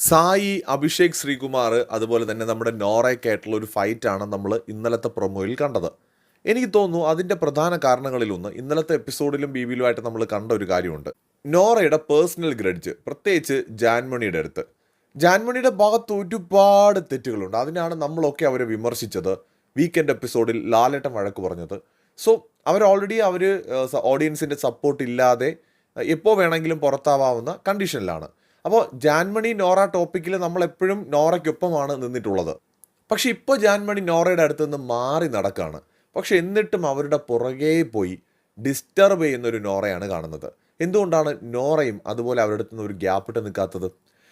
സായി അഭിഷേക് ശ്രീകുമാർ അതുപോലെ തന്നെ നമ്മുടെ നോറയ്ക്കായിട്ടുള്ള ഒരു ഫൈറ്റാണ് നമ്മൾ ഇന്നലത്തെ പ്രൊമോയിൽ കണ്ടത്. എനിക്ക് തോന്നുന്നു അതിന്റെ പ്രധാന കാരണങ്ങളിലൊന്ന് ഇന്നലത്തെ എപ്പിസോഡിലും ബി വിയിലുമായിട്ട് നമ്മൾ കണ്ട ഒരു കാര്യമുണ്ട്. നോറയുടെ പേഴ്സണൽ ഗ്രഡ്ജ് പ്രത്യേകിച്ച് ജാൻമണിയുടെ അടുത്ത്. ജാൻമണിയുടെ ഭാഗത്ത് ഒരുപാട് തെറ്റുകളുണ്ട്. അതിനാണ് നമ്മളൊക്കെ അവരെ വിമർശിച്ചത്. വീക്കെൻഡ് എപ്പിസോഡിൽ ലാലേട്ടൻ വഴക്ക് പറഞ്ഞത്. സോ അവർ ഓൾറെഡി അവർ ഓഡിയൻസിന്റെ സപ്പോർട്ട് ഇല്ലാതെ എപ്പോൾ വേണമെങ്കിലും പുറത്താവാവുന്ന കണ്ടീഷനിലാണ് അപ്പോൾ ജാൻമണി നോറ ടോപ്പിക്കിൽ നമ്മളെപ്പോഴും നോറയ്ക്കൊപ്പമാണ് നിന്നിട്ടുള്ളത്. പക്ഷേ ഇപ്പോൾ ജാൻമണി നോറയുടെ അടുത്ത് നിന്ന് മാറി നടക്കുകയാണ് പക്ഷെ എന്നിട്ടും അവരുടെ പുറകെ പോയി ഡിസ്റ്റർബ് ചെയ്യുന്ന ഒരു നോറയാണ് കാണുന്നത്. എന്തുകൊണ്ടാണ് നോറയും അതുപോലെ അവരുടെ അടുത്ത് നിന്ന് ഒരു ഗ്യാപ്പ് ഇട്ട് നിൽക്കാത്തത്?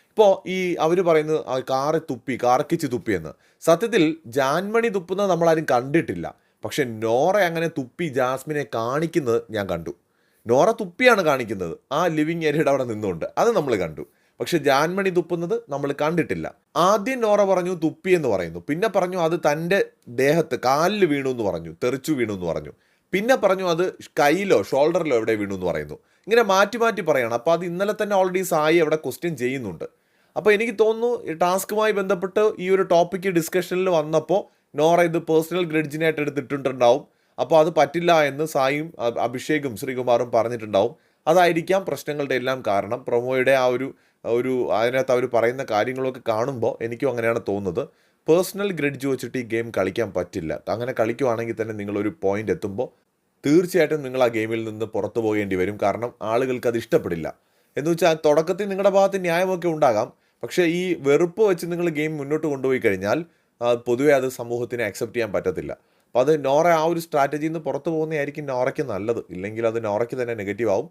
ഇപ്പോൾ ഈ അവർ പറയുന്നത് കാറ് തുപ്പി കാർക്കിച്ച് തുപ്പിയെന്ന് സത്യത്തിൽ ജാൻമണി തുപ്പുന്നത് നമ്മളാരും കണ്ടിട്ടില്ല. പക്ഷെ നോറ അങ്ങനെ തുപ്പി ജാസ്മിനെ കാണിക്കുന്നത് ഞാൻ കണ്ടു. നോറ തുപ്പിയാണ് കാണിക്കുന്നത്. ആ ലിവിങ് ഏരിയയുടെ അവിടെ നിന്നുകൊണ്ട്. അത് നമ്മൾ കണ്ടു. പക്ഷെ ജാൻമണി തുപ്പുന്നത് നമ്മൾ കണ്ടിട്ടില്ല. ആദ്യം നോറ പറഞ്ഞു തുപ്പി എന്ന് പറയുന്നു. പിന്നെ പറഞ്ഞു അത് തന്റെ ദേഹത്ത് കാലിൽ വീണു എന്ന് പറഞ്ഞു തെറിച്ചു വീണു എന്ന് പറഞ്ഞു. പിന്നെ പറഞ്ഞു അത് കയ്യിലോ ഷോൾഡറിലോ എവിടെ വീണു എന്ന് പറയുന്നു. ഇങ്ങനെ മാറ്റി മാറ്റി പറയണം. അപ്പോൾ അത് ഇന്നലെ തന്നെ ഓൾറെഡി സായി അവിടെ ക്വസ്റ്റ്യൻ ചെയ്യുന്നുണ്ട്. അപ്പോൾ എനിക്ക് തോന്നുന്നു ടാസ്കുമായി ബന്ധപ്പെട്ട് ഈ ഒരു ടോപ്പിക്ക് ഡിസ്കഷനിൽ വന്നപ്പോൾ നോറ ഇത് പേഴ്സണൽ ഗ്രഡ്ജിനായിട്ട് എടുത്തിട്ടുണ്ടാവും. അപ്പോൾ അത് പറ്റില്ല എന്ന് സായും അഭിഷേകും ശ്രീകുമാറും പറഞ്ഞിട്ടുണ്ടാവും. അതായിരിക്കാം പ്രശ്നങ്ങളുടെ എല്ലാം കാരണം. പ്രൊമോയുടെ ആ ഒരു ഒരു അതിനകത്ത് അവർ പറയുന്ന കാര്യങ്ങളൊക്കെ കാണുമ്പോൾ എനിക്കും അങ്ങനെയാണ് തോന്നുന്നത്. പേഴ്സണൽ ഗ്രഡ്ജ് വെച്ചിട്ട് ഈ ഗെയിം കളിക്കാൻ പറ്റില്ല. അങ്ങനെ കളിക്കുവാണെങ്കിൽ തന്നെ നിങ്ങളൊരു പോയിന്റ് എത്തുമ്പോൾ തീർച്ചയായിട്ടും നിങ്ങൾ ആ ഗെയിമിൽ നിന്ന് പുറത്തു പോകേണ്ടി വരും. കാരണം ആളുകൾക്ക് അത് ഇഷ്ടപ്പെടില്ല. എന്ന് വെച്ചാൽ തുടക്കത്തിൽ നിങ്ങളുടെ ഭാഗത്ത് ന്യായമൊക്കെ ഉണ്ടാകാം. പക്ഷേ ഈ വെറുപ്പ് വെച്ച് നിങ്ങൾ ഗെയിം മുന്നോട്ട് കൊണ്ടുപോയി കഴിഞ്ഞാൽ പൊതുവേ അത് സമൂഹത്തിന് അക്സെപ്റ്റ് ചെയ്യാൻ പറ്റത്തില്ല. അപ്പോൾ അത് നോറ ആ ഒരു സ്ട്രാറ്റജിയിൽ നിന്ന് പുറത്തു പോകുന്നതായിരിക്കും നോറയ്ക്ക് നല്ലത്. ഇല്ലെങ്കിൽ അത് നോറയ്ക്ക് തന്നെ നെഗറ്റീവ് ആവും.